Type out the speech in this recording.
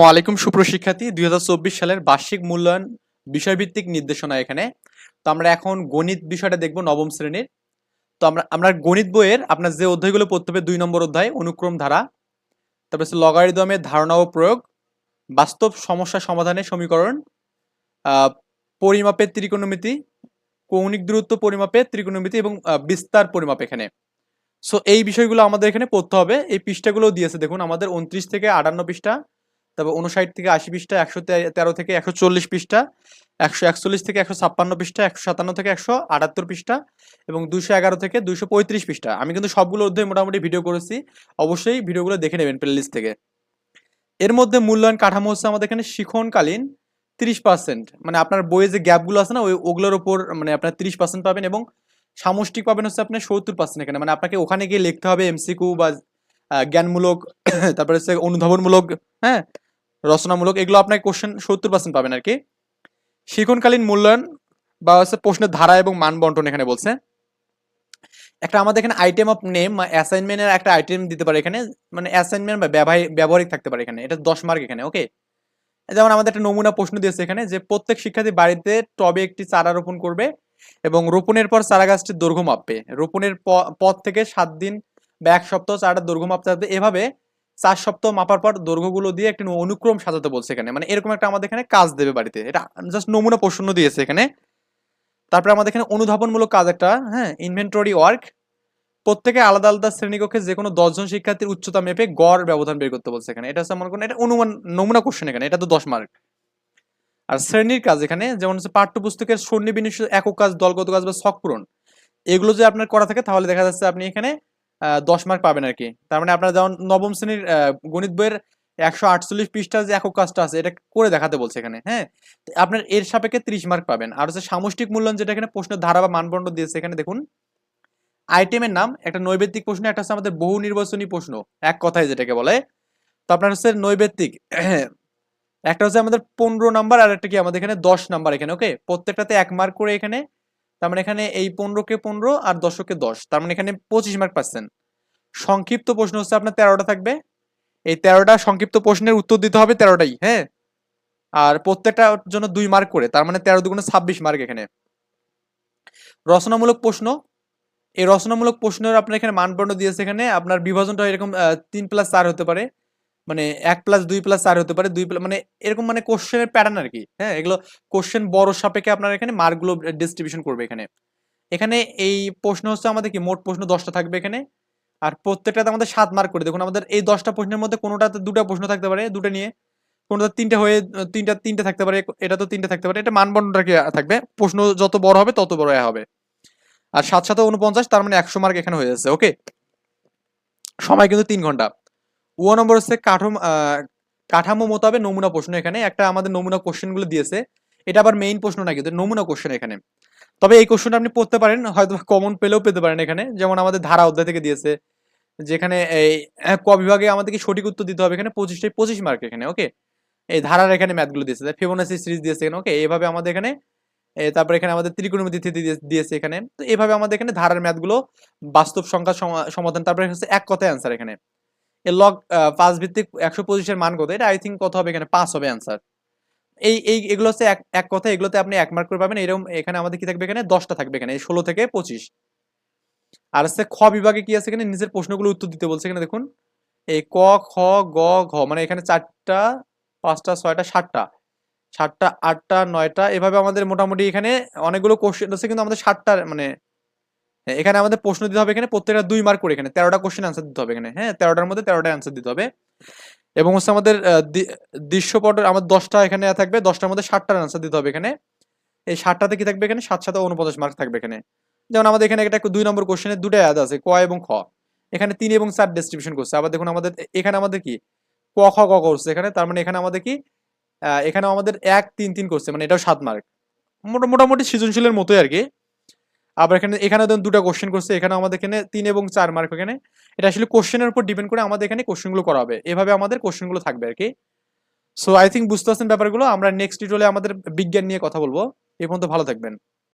ওয়ালাইকুম সুপ্রশিক্ষার্থী দুই হাজার চব্বিশ সালের বার্ষিক মূল্যায়ন বিষয়ভিত্তিক নির্দেশনা এখানে। তো আমরা এখন গণিত বিষয়টা দেখব নবম শ্রেণির। তো আমরা আমরা গণিত বইয়ের আপনার যে অধ্যায়গুলো পড়তে হবে, দুই নম্বর অধ্যায়, অনুক্রম ধারা, তারপর হচ্ছে লগারিদমের ধারণা ও প্রয়োগ, বাস্তব সমস্যা সমাধানের সমীকরণ পরিমাপের ত্রিকোণমিতি, কৌণিক দূরত্ব পরিমাপের ত্রিকোণমিতি এবং বিস্তার পরিমাপ এখানে। সো এই বিষয়গুলো আমাদের এখানে পড়তে হবে। এই পৃষ্ঠাগুলো দিয়েছে। দেখুন, আমাদের উনত্রিশ থেকে আটান্ন পৃষ্ঠা তারপর উনষাট থেকে আশি পৃষ্ঠা, একশো তেরো থেকে একশো চল্লিশ পৃষ্ঠা, একশো একচল্লিশ থেকে একশো ছাপ্পান্ন পৃষ্ঠা, একশো সাতান্ন থেকে একশো আটাত্তর পৃষ্ঠা এবং দুশো এগারো থেকে দুশো পঁয়ত্রিশ পৃষ্ঠা। আমি কিন্তু সবগুলো অধ্যায় মোটামুটি ভিডিও করেছি। অবশ্যই ভিডিওগুলো দেখে নেবেন প্লেলিস্ট থেকে। এর মধ্যে মূল্যায়ন কাঠামো হচ্ছে আমাদের এখানে শিখনকালীন তিরিশ পার্সেন্ট মানে আপনার বইয়ে যে গ্যাপগুলো আছে না, ওই, ওগুলোর ওপর মানে আপনার তিরিশ পার্সেন্ট পাবেন এবং সামষ্টিক পাবেন হচ্ছে আপনার সত্তর পার্সেন্ট এখানে। মানে আপনাকে ওখানে গিয়ে লিখতে হবে এমসিকিউ বা জ্ঞানমূলক, তারপরে হচ্ছে অনুধাবনমূলক হ্যাঁ? রচনামূলক, এগুলো আপনাকে কোশ্চেন সত্তর পার্সেন্ট পাবেন আর কি। শিক্ষণকালীন মূল্যায়ন বা হচ্ছে প্রশ্নের ধারা এবং মান বন্টন এখানে বলছে। একটা আমাদের এখানে আইটেম অফ নেম অ্যাসাইনমেন্টের একটা আইটেম দিতে পারে এখানে মানে অ্যাসাইনমেন্ট বা ব্যবহারিক থাকতে পারে এখানে। এটা দশ মার্ক এখানে ওকে যেমন আমাদের একটা নমুনা প্রশ্ন দিয়েছে এখানে যে, প্রত্যেক শিক্ষার্থী বাড়িতে টবে একটি চারা রোপণ করবে এবং রোপণের পর চারা গাছটির দৈর্ঘ্য মাপবে। রোপণের প- পর থেকে সাত দিন বা এক সপ্তাহ চারাটার দৈর্ঘ্য মাপতে হবে। এভাবে চার সপ্তাহ মাপার পর দৈর্ঘ্যগুলো দিয়ে একটি অনুক্রম সাজাতে বলছে এখানে। মানে এরকম একটা আমাদের এখানে কাজ দেবে বাড়িতে। এটা জাস্ট নমুনা প্রশ্ন দিয়েছে এখানে। তারপরে আমাদের এখানে অনুধাবনমূলক কাজ একটা হ্যাঁ ইনভেন্টরি ওয়ার্ক প্রত্যেকে আলাদা আলাদা শ্রেণীকক্ষে যে কোনো দশজন শিক্ষার্থীর উচ্চতা মেপে গড় ব্যবধান বের করতে বলছে এখানে। এটা হচ্ছে আমার কোনো এটা অনুমান নমুনা কোশ্চেন এখানে। এটা তো দশ মার্ক আর শ্রেণির কাজ এখানে, যেমন হচ্ছে পাঠ্যপুস্তকের সন্নিবিন্যাস একক কাজ, দলগত কাজ বা শখ পূরণ। এগুলো যদি আপনার করা থাকে, তাহলে দেখা যাচ্ছে আপনি এখানে দশ মার্ক পাবেন আর কি। তার মানে আপনার যেমন নবম শ্রেণির গণিত বইয়ের একশো আটচল্লিশ পৃষ্ঠার যে একক কাজটা আছে, এটা করে দেখাতে বলছে এখানে হ্যাঁ? আপনার এর সাপেক্ষে ত্রিশ মার্ক পাবেন। আর হচ্ছে সামষ্টিক মূল্যায়ন যেটা এখানে প্রশ্নের ধারা বা মানদণ্ড দিয়েছে এখানে, দেখুন। আইটেমের নাম, একটা নৈবেদ্যিক প্রশ্ন, একটা হচ্ছে আমাদের বহু নির্বাচনী প্রশ্ন, এক কথায় যেটাকে বলে। তো আপনার হচ্ছে নৈবেদ্যিক একটা হচ্ছে আমাদের পনেরো নাম্বার আর একটা কি আমাদের এখানে দশ নাম্বার এখানে ওকে প্রত্যেকটাতে এক মার্ক করে এখানে তার মানে এখানে এই পনেরোকে পনেরো আর দশকে দশ, তার মানে এখানে পঁচিশ মার্ক পাচ্ছেন। সংক্ষিপ্ত প্রশ্ন হচ্ছে আপনার তেরোটা থাকবে। এই তেরোটা সংক্ষিপ্ত প্রশ্নের উত্তর দিতে হবে তেরোটাই হ্যাঁ? আর প্রত্যেকটার জন্য দুই মার্ক করে, তার মানে তেরো দুগুণে ছাব্বিশ মার্ক এখানে। রচনামূলক প্রশ্ন, এই রচনামূলক প্রশ্নের আপনার এখানে মানদণ্ড দিয়েছে এখানে, আপনার বিভাজনটা এরকম তিন প্লাস চার হতে পারে। মানে এক প্লাস দুই প্লাস চার হতে পারে, দুই প্লাস মানে এরকম মানে কোশ্চেনের প্যাটার্ন আর কি হ্যাঁ এগুলো কোশ্চেন বড় সাপেক্ষে আপনার এখানে মার্কগুলো ডিস্ট্রিবিউশন করবে এখানে। এখানে এই প্রশ্ন হচ্ছে আমাদের কি? মোট প্রশ্ন দশটা থাকবে এখানে। আর প্রত্যেকটাতে আমাদের সাত মার্ক করে। দেখুন, আমাদের এই দশটা প্রশ্নের মধ্যে কোনোটাতে দুটো প্রশ্ন থাকতে পারে, দুটো নিয়ে। কোনোটা তিনটে হয়ে, তিনটা, তিনটে থাকতে পারে, এটা তো তিনটে থাকতে পারে। এটা মানবন্ধনটা কি থাকবে? প্রশ্ন যত বড় হবে, তত বড় হবে। আর সাত সাথে উনপঞ্চাশ, তার মানে একশো মার্ক এখানে হয়ে যাচ্ছে ওকে সময় কিন্তু তিন ঘণ্টা। ও নম্বর হচ্ছে কাঠামো কাঠামো মোতাবেক নমুনা প্রশ্ন এখানে। একটা আমাদের নমুনা কোশ্চেনগুলো দিয়েছে। এটা আবার মেইন প্রশ্ন না কিন্তু নমুনা কোশ্চেন এখানে। তবে এই কোশ্চেনটা আপনি পড়তে পারেন হয়তো কমন পেলেও পেতে পারেন এখানে। যেমন আমাদের ধারা অধ্যায় থেকে দিয়েছে, যেখানে এই ক বিভাগে আমাদেরকে সঠিক উত্তর দিতে হবে এখানে পঁচিশটাই পঁচিশ মার্ক এখানে ওকে এই ধারার এখানে ম্যাথগুলো দিয়েছে। ফিবোনাসি সিরিজ দিয়েছে এখানে ওকে এইভাবে আমাদের এখানে তারপর এখানে আমাদের ত্রিকোণমিতি দিয়েছে এখানে। তো এইভাবে আমাদের এখানে ধারার ম্যাথগুলো বাস্তব সংখ্যা সমা- সমাধান, তারপরে হচ্ছে এক কথায় অ্যান্সার এখানে। লগ পাঁচ ভিত্তিক একশো পঁচিশের মান কত? এটা আই থিঙ্ক কত হবে এখানে? পাঁচ হবে অ্যান্সার এই এই, এগুলো হচ্ছে এক এক কথা, এগুলোতে আপনি এক মার্ক করে পাবেন। এরকম এখানে আমাদের কি থাকবে এখানে? দশটা থাকবে এখানে ষোলো থেকে পঁচিশ। আর হচ্ছে খ বিভাগে কি আছে এখানে? নিজের প্রশ্নগুলো উত্তর দিতে বলছে এখানে, দেখুন। এই ক, খ, গ, ঘ মানে এখানে চারটা, পাঁচটা, ছয়টা, সাতটা। সাতটা, আটটা, নয়টা, এভাবে আমাদের মোটামুটি এখানে অনেকগুলো কোশ্চেন আছে, কিন্তু আমাদের সাতটা মানে এখানে আমাদের প্রশ্ন দিতে হবে এখানে, প্রত্যেকটা দুই মার্ক করে এখানে, তেরোটা কোশ্চেন অ্যান্সার দিতে হবে এখানে। হ্যাঁ তেরোটার মধ্যে তেরোটা অ্যান্সার দিতে হবে। এবং হচ্ছে আমাদের দৃশ্যপট আমাদের দশটা এখানে থাকবে, দশটার মধ্যে ষাটটার অ্যান্সার দিতে হবে এখানে। এই ষাটটাতে কি থাকবে এখানে? সাত সাথে উনপঞ্চাশ মার্ক থাকবে এখানে। যেমন আমাদের এখানে একটা দুই নম্বর কোশ্চেনে দুটো অ্যাড আছে, ক এবং খ। এখানে তিন এবং চার ডিস্ট্রিবিউশন করছে। আবার দেখুন আমাদের, এখানে আমাদের কি? ক, খ গ করছে এখানে। তার মানে এখানে আমাদের কি? এখানে আমাদের এক, তিন তিন করছে মানে এটাও সাত মার্ক মোটামুটি সৃজনশীলের মতোই আর কি। আবার এখানে এখানে ধরুন দুটো কোশ্চেন করছে, এখানে আমাদের এখানে তিন এবং চার মার্ক এখানে। এটা আসলে কোশ্চেনের উপর ডিপেন্ড করে আমাদের এখানে কোশ্চেনগুলো করা হবে। এভাবে আমাদের কোশ্চেনগুলো থাকবে আর কি সো আই থিঙ্ক বুঝতে পারছেন ব্যাপারগুলো। আমরা নেক্সট টিউটোরিয়ালে আমাদের বিজ্ঞান নিয়ে কথা বলব। এ পর্যন্ত ভালো থাকবেন।